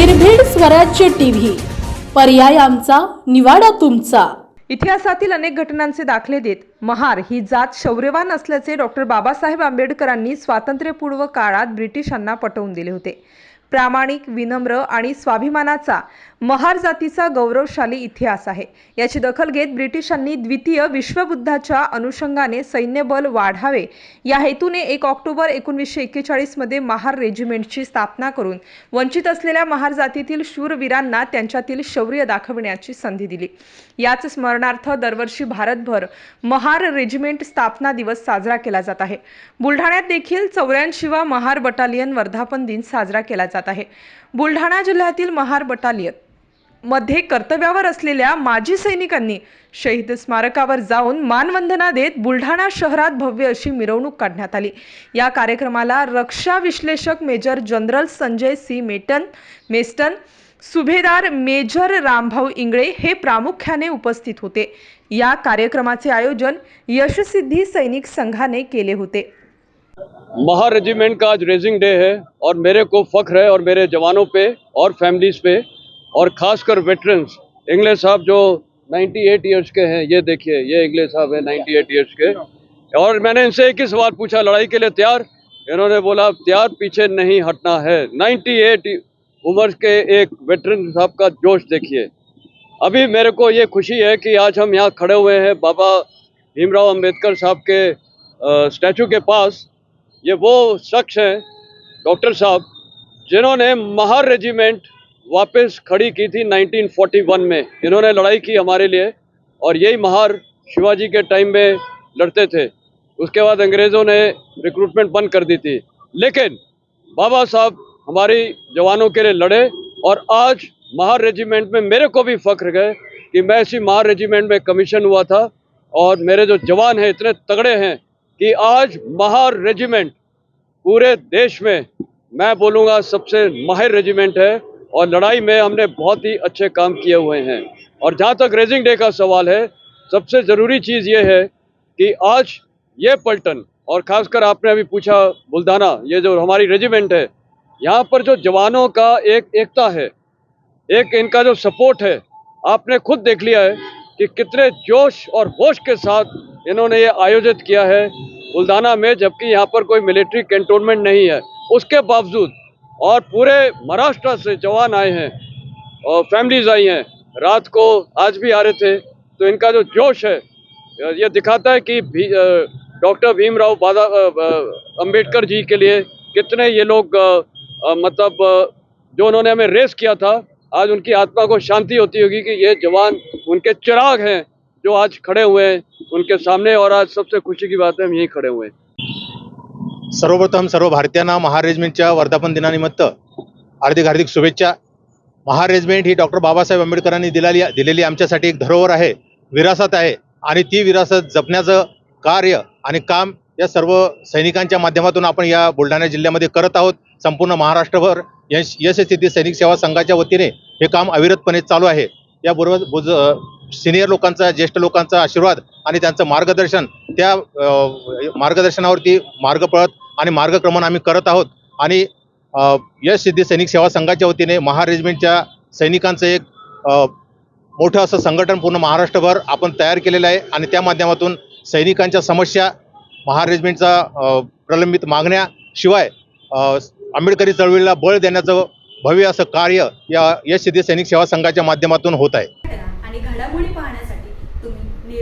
स्वराज्य टीव्ही. पर्याय आमचा निवाडा तुमचा. इतिहासातील अनेक घटनांचे दाखले देत महार ही जात शौर्यवान असल्याचे डॉक्टर बाबासाहेब आंबेडकरांनी स्वातंत्र्यपूर्व काळात ब्रिटिशांना पटवून दिले होते. प्रामाणिक विनम्र आणि स्वाभिमानाचा महार जातीचा गौरवशाली इतिहास आहे. याची दखल घेत ब्रिटिशांनी द्वितीय विश्वबुद्धाच्या अनुषंगाने सैन्यबल वाढावे. या हेतूने एक ऑक्टोबर एकोणीसशे एक्केचाळीसमध्ये महार रेजिमेंटची स्थापना करून वंचित असलेल्या महार जातीतील शूरवीरांना त्यांच्यातील शौर्य दाखविण्याची संधी दिली. याच स्मरणार्थ दरवर्षी भारतभर महार रेजिमेंट स्थापना दिवस साजरा केला जात आहे. बुलढाण्यात देखील चौऱ्याऐंशीवा महार बटालियन वर्धापन दिन साजरा केला जातो आहे. बुलढाणा जिल्ह्यातील महार बटालियनमध्ये कर्तव्यावर असलेल्या माजी सैनिकांनी शहीद स्मारकावर जाऊन मानवंदना देत बुलढाणा शहरात भव्य अशी मिरवणूक काढण्यात आली. या कार्यक्रमाला रक्षा विश्लेषक मेजर जनरल संजय सी. मेटन मेस्टन सुभेदार मेजर रामभाऊ इंगळे हे प्रामुख्याने उपस्थित होते. या कार्यक्रमाचे आयोजन यशसिद्धी सैनिक संघाने केले होते. महार रेजिमेंट का आज रेजिंग डे है और मेरे को फख्र है और मेरे जवानों पे और फैमिलीज़ पे और खासकर वेटरन्स इंग्लिश साहब जो 98 इयर्स के हैं, ये देखिए, ये इंग्लिश साहब है 98 इयर्स के। और मैंने इनसे एक ही सवाल पूछा, लड़ाई के लिए तैयार? इन्होंने बोला, तैयार पीछे नहीं हटना है। 98 उम्र के एक वेटरन साहब का जोश देखिए। अभी मेरे को ये खुशी है कि आज हम यहाँ खड़े हुए हैं। बाबा भीमराव अंबेडकर साहब के स्टैचू के पास ये वो शख्स हैं, डॉक्टर साहब, जिन्होंने महार रेजिमेंट वापस खड़ी की थी 1941 में। इन्होंने लड़ाई की हमारे लिए और यही महार शिवाजी के टाइम में लड़ते थे। उसके बाद अंग्रेज़ों ने रिक्रूटमेंट बंद कर दी थी। लेकिन बाबा साहब हमारी जवानों के लिए लड़े और आज महार रेजिमेंट में मेरे को भी फख्र है कि मैं इसी महार रेजिमेंट में कमीशन हुआ था और मेरे जो जवान हैं, इतने तगड़े हैं कि आज महार रेजिमेंट पूरे देश में मैं बोलूँगा सबसे माहिर रेजिमेंट है और लड़ाई में हमने बहुत ही अच्छे काम किए हुए हैं। और जहाँ तक रेजिंग डे का सवाल है, सबसे ज़रूरी चीज़ ये है कि आज ये पलटन और ख़ासकर आपने अभी पूछा बुल्दाना, ये जो हमारी रेजिमेंट है, यहाँ पर जो जवानों का एक एकता है, एक इनका जो सपोर्ट है, आपने खुद देख लिया है कि कितने जोश और होश के साथ इन्होंने ये आयोजित किया है। बुल्दाना में जबकि यहाँ पर कोई मिलिट्री कैंटोनमेंट नहीं है। उसके बावजूद और पूरे महाराष्ट्र से जवान आए हैं और फैमिलीज़ आई हैं। रात को आज भी आ रहे थे तो इनका जो जोश है ये दिखाता है कि भी, डॉक्टर भीमराव बादा अंबेडकर जी के लिए कितने ये लोग मतलब जो उन्होंने हमें रेस किया था आज उनकी आत्मा को शांति होती होगी कि ये जवान उनके चिराग हैं। जो आज खड़े हुए हैं उनके सामने और आज सबसे खुशी की बात है हम यहीं खड़े हुए हैं। सर्वप्रथम सर्व भारतीयांना महार रेजिमेंटच्या वर्धापन दिनानिमित्त हार्दिक हार्दिक शुभेच्छा. महारेजमेंट ही डॉक्टर बाबासाहेब आंबेडकरांनी दिलेली दिलेली आमच्यासाठी एक धरोहर आहे विरासत आहे आणि ती विरासत जपण्याचं कार्य आणि काम या सर्व सैनिकांच्या माध्यमातून आपण या बुलढाणा जिल्ह्यामध्ये करत आहोत. संपूर्ण महाराष्ट्रभर यश यशस्थिती सैनिक सेवा संघाच्या वतीने हे काम अविरतपणे चालू आहे. याबरोबर सिनियर लोकांचा ज्येष्ठ लोकांचा आशीर्वाद आणि त्यांचं मार्गदर्शन त्या मार्गदर्शनावरती मार्ग पळत आणि मार्गक्रमण आम्ही करत आहोत. आणि यश सिद्धी सैनिक सेवा संघाच्या वतीने महार रेजिमेंटच्या सैनिकांचं एक मोठं असं संघटन पूर्ण महाराष्ट्रभर आपण तयार केलेलं आहे आणि त्या माध्यमातून सैनिकांच्या समस्या महार रेजिमेंटचा प्रलंबित मागण्याशिवाय शिवाय आंबेडकरी चळवळीला बळ देण्याचं भव्य असं कार्य या यश सिद्धी सैनिक सेवा संघाच्या माध्यमातून होत आहे करा आणि घडामोडी पाहण्यासाठी